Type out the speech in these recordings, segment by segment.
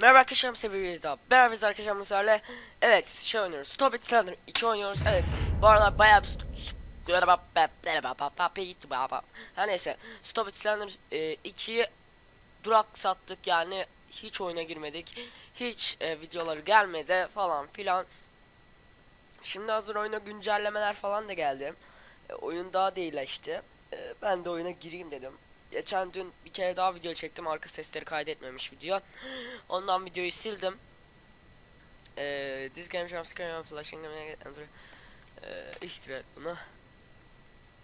Merhaba arkadaşlar sevgili daha beraberiz arkadaşlar bu seferle. Evet şey oynuyoruz. Stop It Slender 2 oynuyoruz. Evet. Bu aralar bayağı bir Her neyse. Stop It Slender 2'yi duraksattık yani hiç oyuna girmedik. Hiç e, videoları gelmedi falan filan. Şimdi hazır oyuna güncellemeler falan da geldi. E, Oyun daha değilleşti e, Ben de oyuna gireyim dedim Geçen dün bir kere daha video çektim arka sesleri kaydetmemiş video. Ondan videoyu sildim. Ee, This game jump scare flashing enter ee, ihtir bunu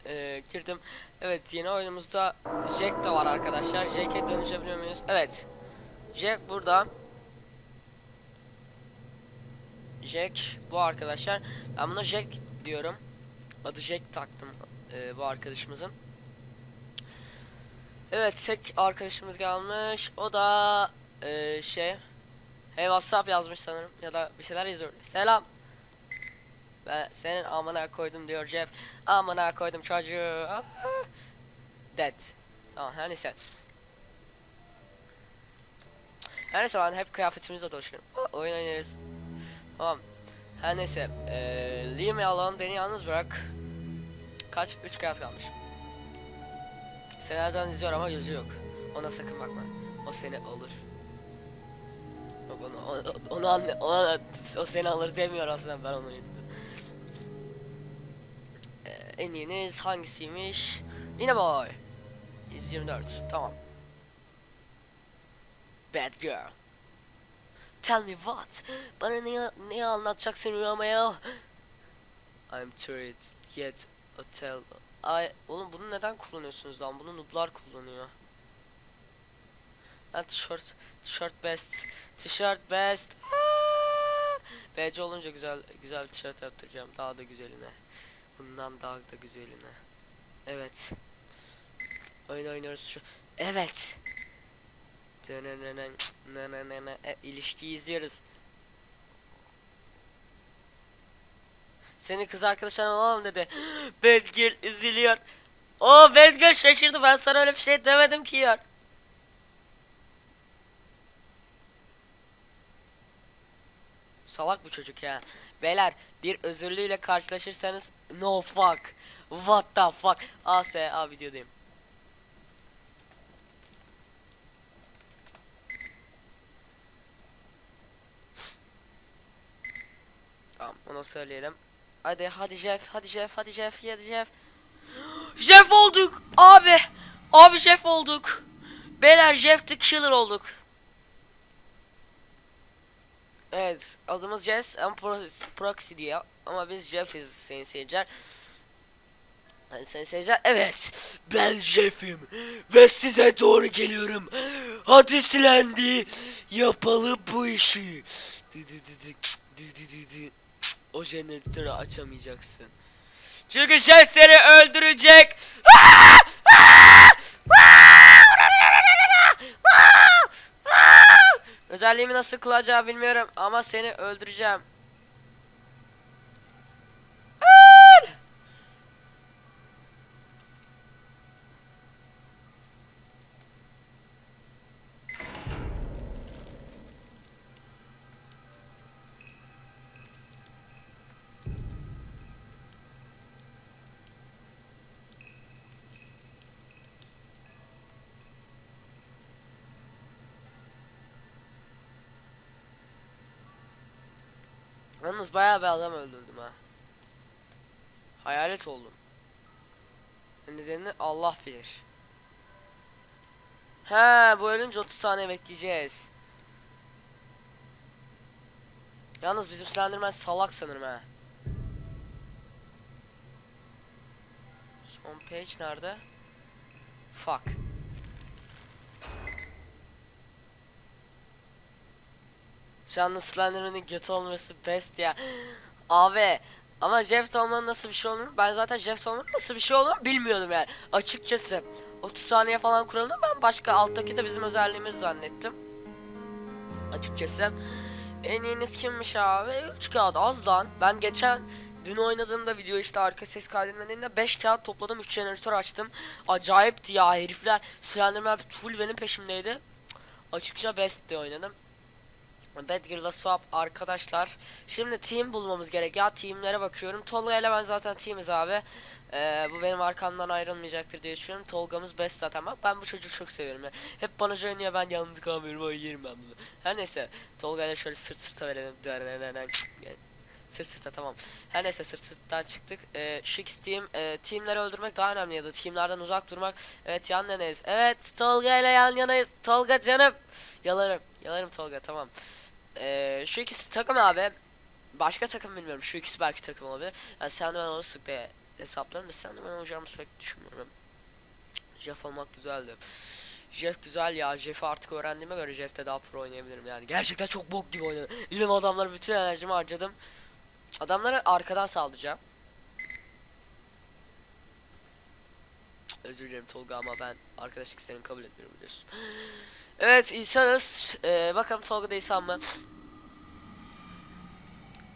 ee, girdim. Evet yeni oyunumuzda Jack da var arkadaşlar. Jack'e dönüşebiliyor muyuz? Evet. Jack burada. Jack bu arkadaşlar. Ben buna Jack diyorum. Adı Jack taktım ee, bu arkadaşımızın Evet tek arkadaşımız gelmiş. O da eee şey Hey WhatsApp yazmış sanırım ya da bir şeyler yazıyor. Selam. Ben senin amına koydum diyor Jeff. Amına koydum çocuğu. Dead. Tamam her neyse. Her neyse ben hep kıyafetimizle dolaşıyorum. Oyun oynarız. Tamam. Her neyse. Eee leave me alone beni yalnız bırak. Kaç? 3 kağıt kalmış. Seni her zaman izliyor ama gözü yok. Ona sakın bakma. O seni alır. Yok onu, onu, onu anla, ona, o seni alır demiyor aslında ben onu dedim. Ee, en iyiniz hangisiymiş? Yine boy. 124 tamam. Bad girl. Tell me what? Bana ne, ne anlatacaksın rüyamaya? I'm tired yet a tell Ay oğlum bunu neden kullanıyorsunuz lan? Bunu nooblar kullanıyor. Ha tişört, tişört best, tişört best. Aa! BC olunca güzel güzel tişört yaptıracağım. Daha da güzeline. Bundan daha da güzeline. Evet. Oyun oynuyoruz şu. Evet. Dönenenen, nananana. E, ilişkiyi izliyoruz. Senin kız arkadaşın olalım dedi. Bedgir üzülüyor. O Bedgir şaşırdı ben sana öyle bir şey demedim ki ya. Salak bu çocuk ya. Beyler bir özürlüyle karşılaşırsanız no fuck. What the fuck. AS A videodayım. Tamam onu söyleyelim. Hadi hadi Jeff, hadi Jeff, hadi Jeff, hadi Jeff. Jeff olduk abi. Abi Jeff olduk. Beyler Jeff the Killer olduk. Evet adımız Jess and Pro- Proxy diye ama biz Jeff'iz sayın seyirciler. Yani sayın seyirciler evet ben Jeff'im ve size doğru geliyorum. Hadi silendi yapalım bu işi. Di di di di di di di di. O jeneratörü açamayacaksın. Çünkü Jeff seni öldürecek. Özelliğimi nasıl kılacağımı bilmiyorum ama seni öldüreceğim. Yalnız bayağı bir adam öldürdüm ha. Hayalet oldum. Nedenini Allah bilir. He bu ölünce 30 saniye bekleyeceğiz. Yalnız bizim Slenderman salak sanırım ha. Son page nerede? Fuck. Şu anda Slenderman'ın götü olması best ya. Abi ama Jeff Tolman'ın nasıl bir şey olduğunu ben zaten Jeff Tolman'ın nasıl bir şey olduğunu bilmiyordum yani. Açıkçası 30 saniye falan kuralım ben başka alttaki de bizim özelliğimiz zannettim. Açıkçası. En iyiniz kimmiş abi? 3 kağıt az lan. Ben geçen dün oynadığımda video işte arka ses kaydetmediğimde 5 kağıt topladım 3 jeneratör açtım. Acayipti ya herifler. Slenderman full benim peşimdeydi. Açıkça best de oynadım. Badger'la swap arkadaşlar. Şimdi team bulmamız gerek. Ya teamlere bakıyorum. Tolga ile ben zaten teamiz abi. Ee, bu benim arkamdan ayrılmayacaktır diye düşünüyorum. Tolga'mız best zaten. Bak ben bu çocuğu çok seviyorum. Ya. Hep bana söylüyor ben yalnız kalmıyorum. Ay yerim ben bunu. Her neyse. Tolga ile şöyle sırt sırta verelim. Yani Sırt sırta tamam. Her neyse sırt sırttan çıktık. Ee, Şix team. E, teamleri öldürmek daha önemli ya da teamlerden uzak durmak. Evet yan yanayız. Evet Tolga ile yan yanayız. Tolga canım. Yalarım. Yalarım Tolga tamam. Ee, şu ikisi takım abi. Başka takım bilmiyorum. Şu ikisi belki takım olabilir. Yani sık diye hesaplarım da sen de ben olacağımı pek düşünmüyorum. Jeff olmak güzeldi. Jeff güzel ya. Jeff'i artık öğrendiğime göre Jeff'te daha pro oynayabilirim yani. Gerçekten çok bok gibi oynadım. İlim adamları bütün enerjimi harcadım. Adamları arkadan saldıracağım. Özür dilerim Tolga ama ben arkadaşlık seni kabul etmiyorum biliyorsun. Evet insanız. Ee, bakalım Tolga da insan mı?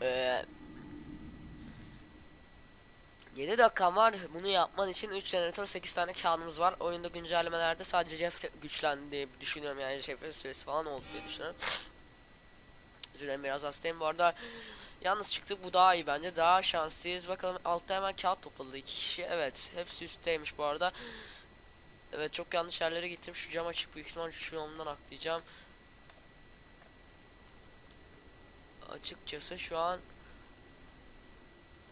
Ee, 7 dakikam var. Bunu yapman için 3 jeneratör 8 tane kağıdımız var. Oyunda güncellemelerde sadece Jeff güçlendi diye düşünüyorum yani Jeff'in süresi falan oldu diye düşünüyorum. Özür dilerim biraz hastayım bu arada. Yalnız çıktık bu daha iyi bence. Daha şanslıyız. Bakalım altta hemen kağıt topladı iki kişi. Evet hepsi üstteymiş bu arada. Evet çok yanlış yerlere gittim. Şu cam açık büyük ihtimal şu yolundan atlayacağım. Açıkçası şu an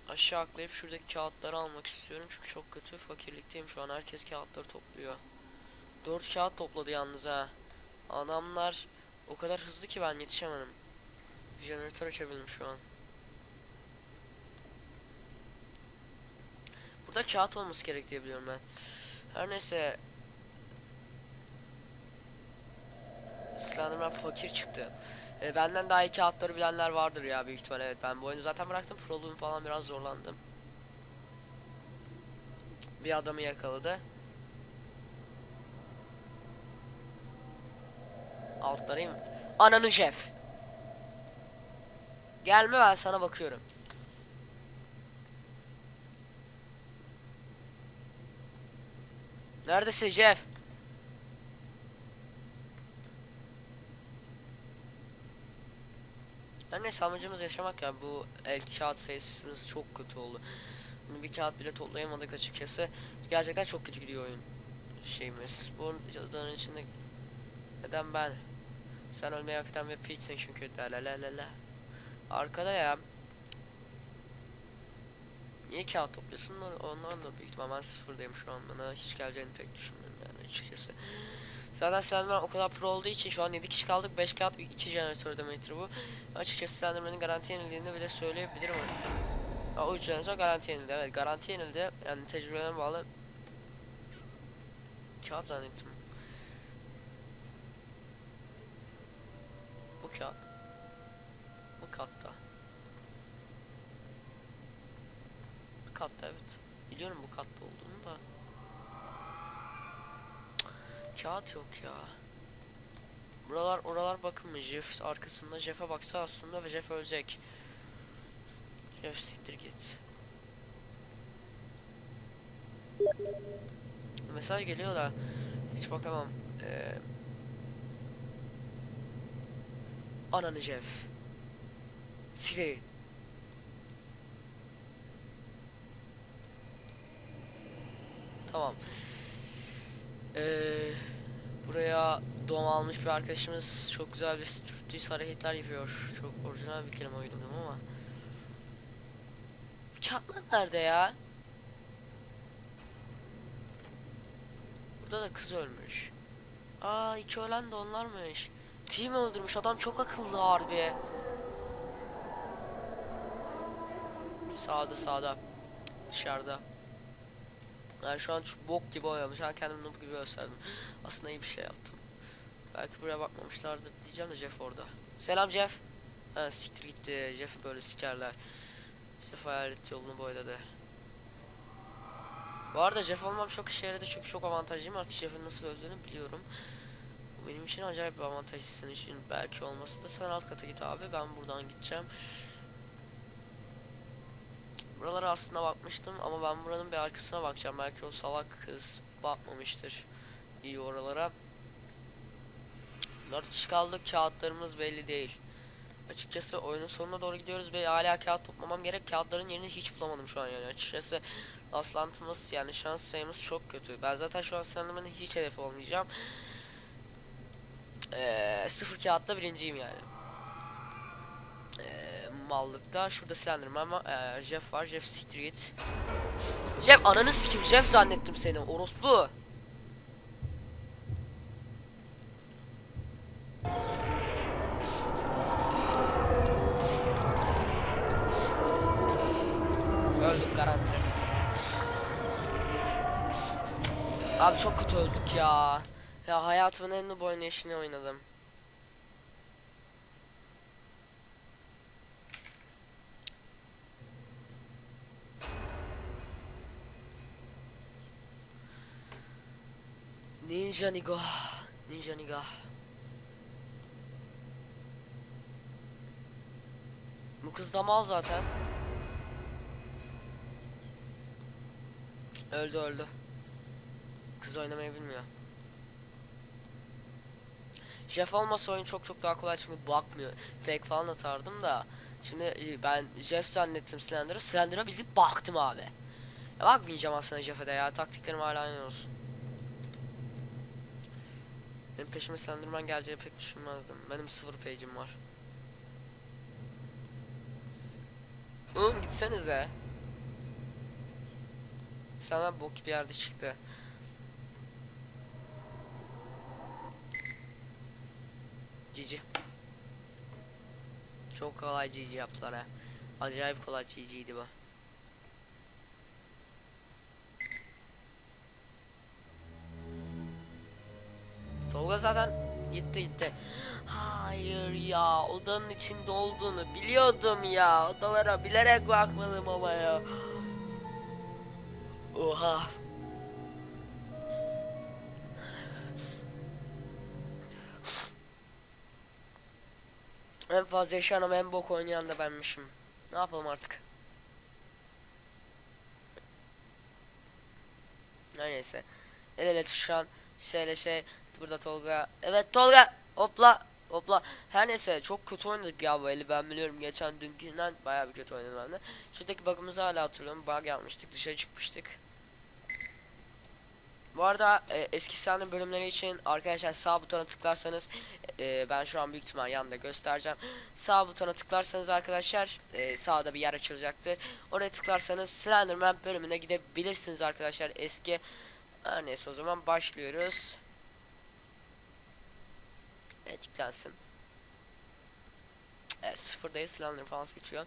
aşağı atlayıp şuradaki kağıtları almak istiyorum. Çünkü çok kötü fakirlikteyim şu an. Herkes kağıtları topluyor. 4 kağıt topladı yalnız ha. Adamlar o kadar hızlı ki ben yetişemedim. Jeneratör açabildim şu an. Burada kağıt olması gerek diye biliyorum ben. Her neyse. Slenderman fakir çıktı. E, benden daha iyi kağıtları bilenler vardır ya büyük ihtimal evet. Ben bu oyunu zaten bıraktım. Proluğum falan biraz zorlandım. Bir adamı yakaladı. Altlarıyım. Ananı Jeff. Gelme ben sana bakıyorum. Neredesin Jeff? Her neyse amacımız yaşamak ya bu el kağıt sayısımız çok kötü oldu. Bunu bir kağıt bile toplayamadık açıkçası. Gerçekten çok kötü gidiyor oyun şeyimiz. Bu cadıların içinde neden ben? Sen ölmeyi hak eden bir piçsin çünkü la la la la la. Arkada ya. Niye kağıt topluyorsun? Ondan da büyük ihtimal ben sıfırdayım şu an. Bana hiç geleceğini pek düşünmüyorum yani açıkçası. Zaten Slenderman o kadar pro olduğu için şu an 7 kişi kaldık. 5 kağıt 2 jeneratör demektir bu. Açıkçası Slenderman'ın garanti yenildiğini bile söyleyebilirim. Ha, o 3 jeneratör garanti yenildi. Evet garanti yenildi. Yani tecrübelerine bağlı. Kağıt zannettim. Bu kağıt. Bu katta. Bu katta evet. Biliyorum bu katta olduğunu da. Kağıt yok ya. Buralar oralar bakın mı Jeff arkasında Jeff'e baksa aslında ve Jeff ölecek. Jeff siktir git. Mesaj geliyor da hiç bakamam. Ee, Ananı Jeff. Siktir git. Tamam. Ee, buraya doğum almış bir arkadaşımız çok güzel bir striptease hareketler yapıyor. Çok orijinal bir kelime uydurdum ama. Kağıtlar nerede ya? Burada da kız ölmüş. Aa iki ölen de onlarmış. Team öldürmüş adam çok akıllı harbi. Sağda sağda. Dışarıda. Yani şu an çok bok gibi oynadım. Şu an kendimi noob gibi gösterdim. Aslında iyi bir şey yaptım. Belki buraya bakmamışlardır diyeceğim de Jeff orada. Selam Jeff. Ha siktir gitti. Jeff'i böyle sikerler. Jeff hayalet yolunu boyladı. Bu arada Jeff olmam çok işe yaradı çünkü çok avantajlıyım. Artık Jeff'in nasıl öldüğünü biliyorum. Bu benim için acayip bir avantaj senin için belki olmasa da sen alt kata git abi ben buradan gideceğim. Buralara aslında bakmıştım ama ben buranın bir arkasına bakacağım. Belki o salak kız bakmamıştır iyi oralara. 4 kişi kaldık kağıtlarımız belli değil. Açıkçası oyunun sonuna doğru gidiyoruz ve hala kağıt toplamam gerek. Kağıtların yerini hiç bulamadım şu an yani. Açıkçası aslantımız yani şans sayımız çok kötü. Ben zaten şu an sınırlamanın hiç hedefi olmayacağım. Ee, sıfır kağıtla birinciyim yani. Mallıkta şurada Slenderman ama ee, Jeff var. Jeff siktir git. Jeff ananı sikim. Jeff zannettim seni. Orospu. Öldük garanti. Abi çok kötü öldük ya. Ya hayatımın en noob oynayışını oynadım. Ninja Niga. Ninja Niga. Bu kız da mal zaten. Öldü öldü. Kız oynamayı bilmiyor. Jeff olmasa oyun çok çok daha kolay çünkü bakmıyor. Fake falan atardım da. Şimdi e, ben Jeff zannettim Slender'ı. Slender'a bildim baktım abi. Ya bakmayacağım aslında Jeff'e de ya. Taktiklerim hala aynı olsun. Benim peşime Slenderman geleceğini pek düşünmezdim. Benim sıfır page'im var. Oğlum gitsenize. Sana bok bir yerde çıktı. Cici. Çok kolay cici yaptılar ha. Acayip kolay ciciydi bu. Tolga zaten gitti gitti. Hayır ya odanın içinde olduğunu biliyordum ya. Odalara bilerek bakmadım ama ya. Oha. En fazla yaşayan en bok oynayan da benmişim. Ne yapalım artık? Neyse. El ele tutuşan şeyle şey burada Tolga. Evet Tolga hopla hopla. Her neyse çok kötü oynadık ya bu eli ben biliyorum. Geçen dünkünden bayağı bir kötü oynadım ben de. Şuradaki bug'ımızı hala hatırlıyorum. Bug yapmıştık dışarı çıkmıştık. Bu arada e, eski sahne bölümleri için arkadaşlar sağ butona tıklarsanız e, ben şu an büyük ihtimal yanında göstereceğim. Sağ butona tıklarsanız arkadaşlar e, sağda bir yer açılacaktır. Oraya tıklarsanız Slenderman bölümüne gidebilirsiniz arkadaşlar eski. Her neyse o zaman başlıyoruz. Evet tıklansın. Evet sıfırdayız Slender falan seçiyor.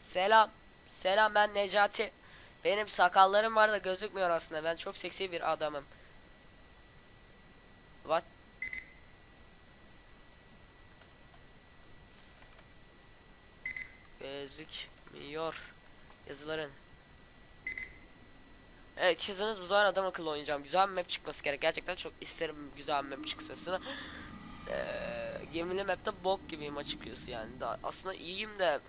Selam. Selam ben Necati. Benim sakallarım var da gözükmüyor aslında. Ben çok seksi bir adamım. What? Gözükmüyor. Yazıların. Evet çiziniz bu zaman adam akıllı oynayacağım. Güzel bir map çıkması gerek. Gerçekten çok isterim güzel bir map çıksasını. Ee, yeminli map'te bok gibiyim açıkçası yani. Da, aslında iyiyim de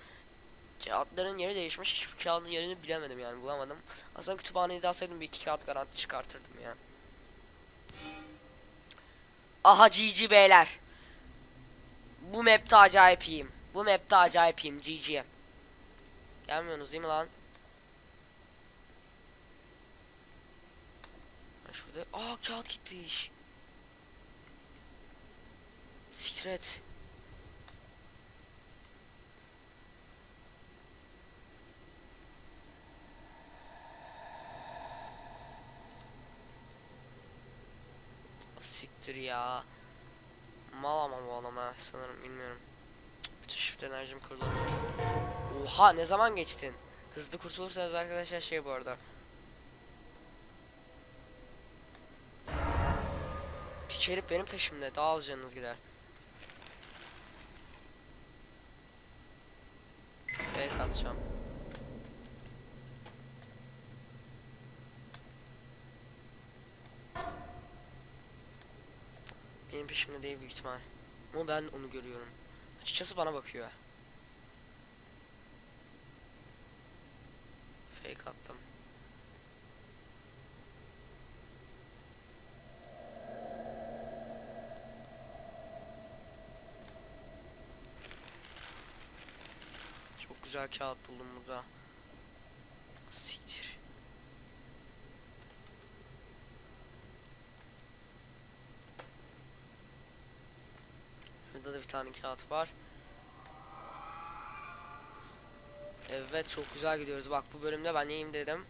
kağıtların yeri değişmiş. Hiçbir kağıdın yerini bilemedim yani bulamadım. Aslında kütüphaneyi de bir iki kağıt garanti çıkartırdım ya. Aha GG beyler. Bu map'te acayip iyiyim. Bu map'te acayip iyiyim GG. Gelmiyorsunuz değil mi lan? Ben şurada... Aa kağıt gitmiş. Sikret. Siktir ya. Mal ama bu adam sanırım bilmiyorum. Bütün shift enerjim kırıldı. Oha ne zaman geçtin? Hızlı kurtulursanız arkadaşlar şey bu arada. Herif benim peşimde. Daha az canınız gider. Fake atacağım. Benim peşimde değil büyük ihtimal. Ama ben onu görüyorum. Açıkçası bana bakıyor. Fake attım. Güzel kağıt buldum burada. Siktir. Şurada da bir tane kağıt var. Evet çok güzel gidiyoruz. Bak bu bölümde ben iyiyim dedim.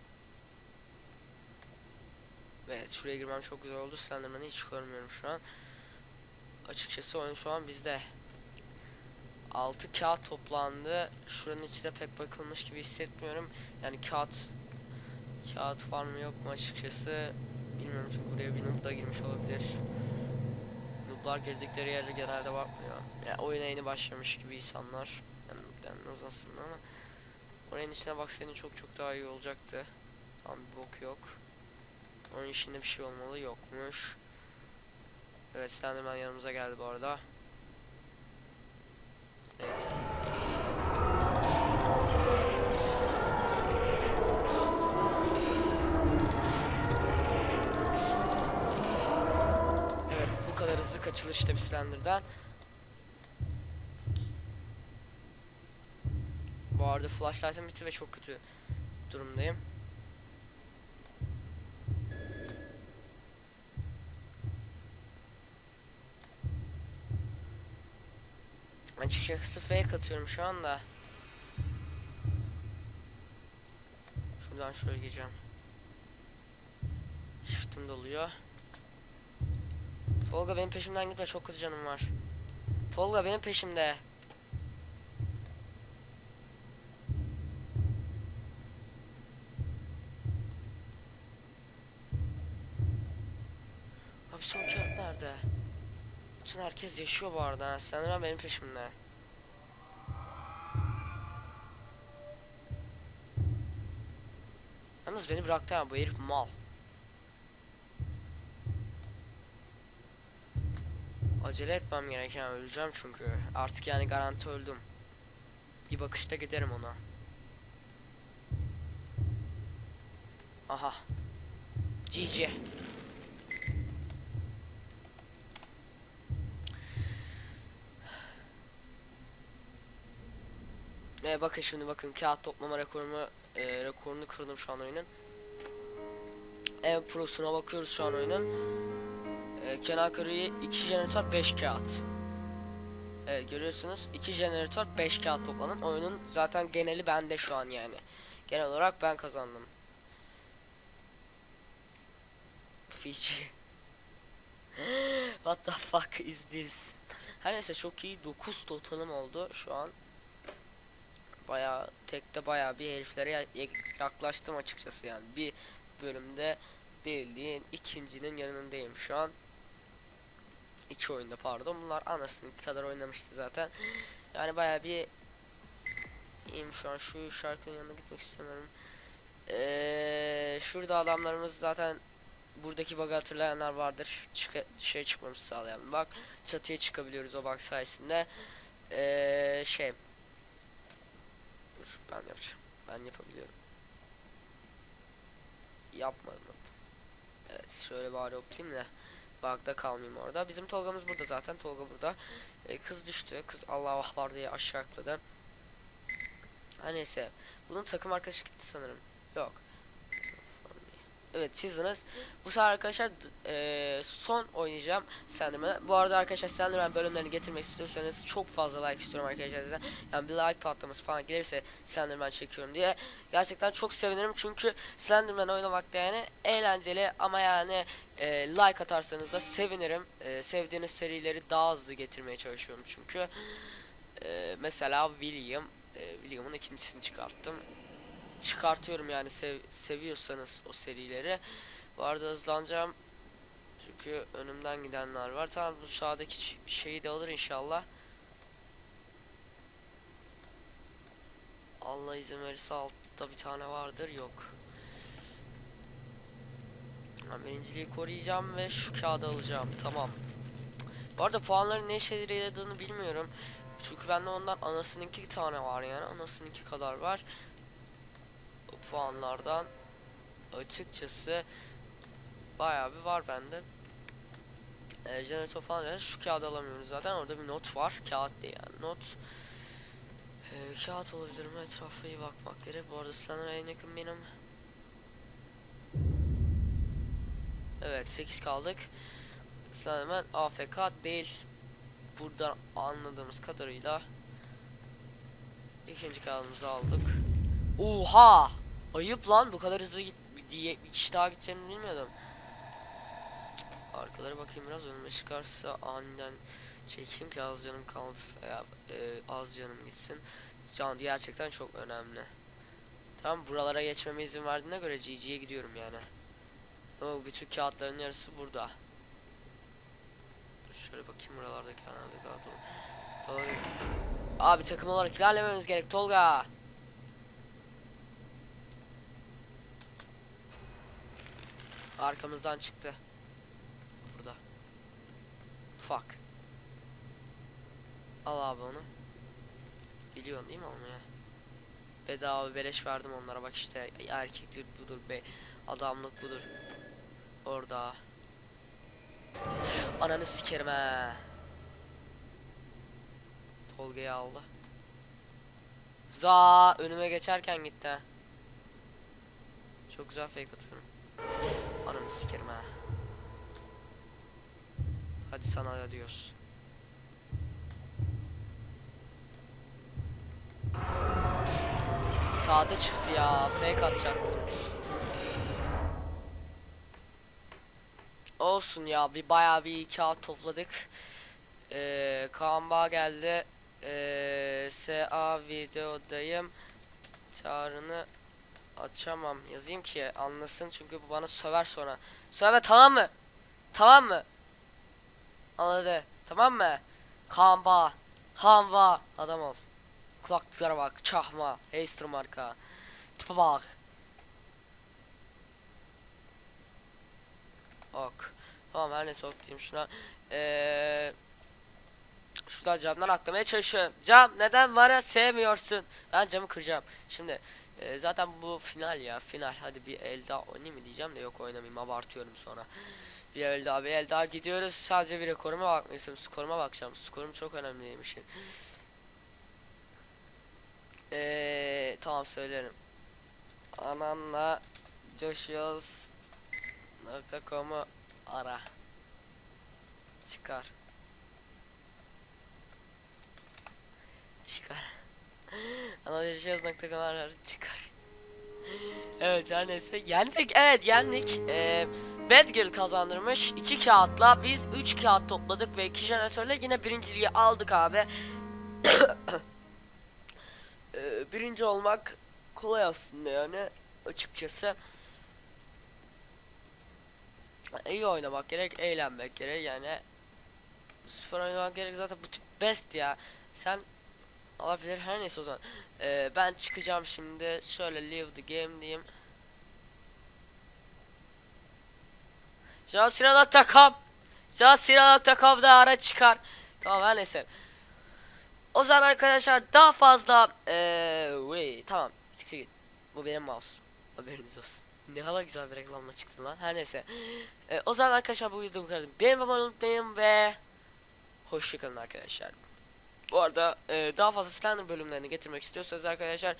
Evet şuraya girmem çok güzel oldu. Slenderman'ı hiç görmüyorum şu an. Açıkçası oyun şu an bizde. 6 kağıt toplandı. Şuranın içine pek bakılmış gibi hissetmiyorum. Yani kağıt kağıt var mı yok mu açıkçası bilmiyorum çünkü buraya bir noob da girmiş olabilir. Nooblar girdikleri yerde genelde bakmıyor. Yani oyuna yeni başlamış gibi insanlar. Yani denmez aslında ama Oranın içine baksaydın çok çok daha iyi olacaktı. Tam bir bok yok. Onun içinde bir şey olmalı yokmuş. Evet Slenderman yanımıza geldi bu arada. Evet. Bu kadar hızlı kaçılır işte bir Slender'dan. Bu arada flashlight'ım bitti ve çok kötü durumdayım. Açıkçası fake atıyorum şu anda. Şuradan şöyle gireceğim. Shift'im doluyor. Tolga benim peşimden gitme çok kötü canım var. Tolga benim peşimde. Abi son kağıt nerede? Bütün herkes yaşıyor bu arada. Sanırım benim peşimde. Yalnız beni bıraktı ha bu herif mal. Acele etmem gereken öleceğim çünkü. Artık yani garanti öldüm. Bir bakışta giderim ona. Aha. GG. E, bakın şimdi bakın kağıt toplama rekorumu e, rekorunu kırdım şu an oyunun. En prosuna bakıyoruz şu an oyunun. E, kenar kırıyı 2 jeneratör 5 kağıt. Evet görüyorsunuz 2 jeneratör 5 kağıt topladım. Oyunun zaten geneli bende şu an yani. Genel olarak ben kazandım. Fiji. What the fuck is this? Her neyse çok iyi 9 totalım oldu şu an. Baya tekte baya bir heriflere ya- ya- yaklaştım açıkçası yani. Bir bölümde bildiğin ikincinin yanındayım şu an. İki oyunda pardon. Bunlar anasının kadar oynamıştı zaten. Yani baya bir iyiyim şu an. Şu şarkının yanına gitmek istemiyorum. Ee, şurada adamlarımız zaten buradaki bug'ı hatırlayanlar vardır. Çık şey çıkmamızı sağlayan. Bak çatıya çıkabiliyoruz o bug sayesinde. Ee, şey Dur ben yapacağım. Ben yapabiliyorum. Yapmadım. Evet şöyle bari hoplayayım da bug'da kalmayayım orada. Bizim Tolga'mız burada zaten. Tolga burada. Ee, kız düştü. Kız Allah var diye aşağı atladı. Her neyse. Bunun takım arkadaşı gitti sanırım. Yok. Evet çizdiniz. Bu sefer arkadaşlar eee, son oynayacağım Slenderman'ı. Bu arada arkadaşlar Slenderman bölümlerini getirmek istiyorsanız çok fazla like istiyorum arkadaşlar sizden. Yani bir like patlaması falan gelirse Slenderman çekiyorum diye. Gerçekten çok sevinirim çünkü Slenderman oynamak da yani eğlenceli ama yani eee, like atarsanız da sevinirim. Eee, sevdiğiniz serileri daha hızlı getirmeye çalışıyorum çünkü. Eee, mesela William. eee, William'ın ikincisini çıkarttım çıkartıyorum yani sev seviyorsanız o serileri. Bu arada hızlanacağım. Çünkü önümden gidenler var. Tamam bu sağdaki şeyi de alır inşallah. Allah izin verirse altta bir tane vardır. Yok. Ben birinciliği koruyacağım ve şu kağıdı alacağım. Tamam. Bu arada puanların ne işe yaradığını bilmiyorum. Çünkü bende ondan anasınınki tane var yani. Anasınınki kadar var puanlardan açıkçası bayağı bir var bende. E, jeneratör falan derken şu kağıdı alamıyoruz zaten. Orada bir not var. Kağıt değil yani not. Ee, kağıt olabilir mi? Etrafa iyi bakmak gerek. Bu arada Slender'a en yakın benim. Evet 8 kaldık. Slenderman AFK değil. Buradan anladığımız kadarıyla ikinci kağıdımızı aldık. Oha! Ayıp lan bu kadar hızlı git diye bir kişi daha gideceğini bilmiyordum. Arkalara bakayım biraz önüme çıkarsa aniden çekeyim ki az canım kalırsa ya e, az canım gitsin. Can gerçekten çok önemli. Tamam buralara geçmeme izin verdiğine göre GG'ye gidiyorum yani. Ama bütün kağıtların yarısı burada. Dur şöyle bakayım buralarda kenarda kaldı. Tolga. Abi takım olarak ilerlememiz gerek Tolga. Arkamızdan çıktı. Burada. Fuck. Al abi onu. Biliyorsun değil mi olmuyor? Bedava beleş verdim onlara bak işte erkeklik budur be adamlık budur. Orada. Ananı sikerim he. Tolga'yı aldı. Za önüme geçerken gitti. Çok güzel fake atıyorum. Ananı sikerim ha. Hadi sana adios. Sağda çıktı ya. Fake atacaktım. Olsun ya. Bir bayağı bir kağıt topladık. Ee, Kaan geldi. Ee, SA videodayım. Çağrını açamam. Yazayım ki anlasın çünkü bu bana söver sonra. Söyleme tamam mı? Tamam mı? Anladı. Tamam mı? Kaan Bağ. Adam ol. Kulaklıklara bak. Çahma. Heister marka. Tipe bak. Ok. Tamam her neyse ok diyeyim şuna. Eee... Şuradan camdan atlamaya çalışıyorum. Cam neden bana sevmiyorsun? Ben camı kıracağım. Şimdi e, zaten bu final ya final. Hadi bir el daha oynayayım mı diyeceğim de yok oynamayayım abartıyorum sonra. Bir el daha bir el daha gidiyoruz. Sadece bir rekoruma istiyorum. Skoruma bakacağım. Skorum çok önemliymiş. Eee tamam söylerim. Ananla coşuyoruz.com'u ara. Çıkar. Çıkar. Anlaşacağız.com'u ara çıkar. Evet her neyse yendik evet yendik. Ee, Bad Girl kazandırmış iki kağıtla biz 3 kağıt topladık ve iki jeneratörle yine birinciliği aldık abi. Ee, birinci olmak kolay aslında yani açıkçası. İyi oynamak gerek, eğlenmek gerek yani. Süper oynamak gerek zaten bu tip best ya. Sen alabilir her neyse o zaman. Ee, ben çıkacağım şimdi. Şöyle leave the game diyeyim. Jasira.com Jasira.com'da ara çıkar. Tamam her neyse. O zaman arkadaşlar daha fazla eee wait, tamam siktir git. Bu benim mouse. Haberiniz olsun. Ne kadar güzel bir reklamla çıktı lan. Her neyse. Eee, o zaman arkadaşlar bu videoyu bu kadar. Beğenmeyi unutmayın ve hoşçakalın arkadaşlar. Bu arada eee, daha fazla Slender bölümlerini getirmek istiyorsanız arkadaşlar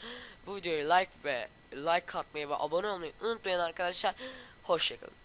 bu videoyu like ve like atmayı ve abone olmayı unutmayın arkadaşlar. Hoşçakalın.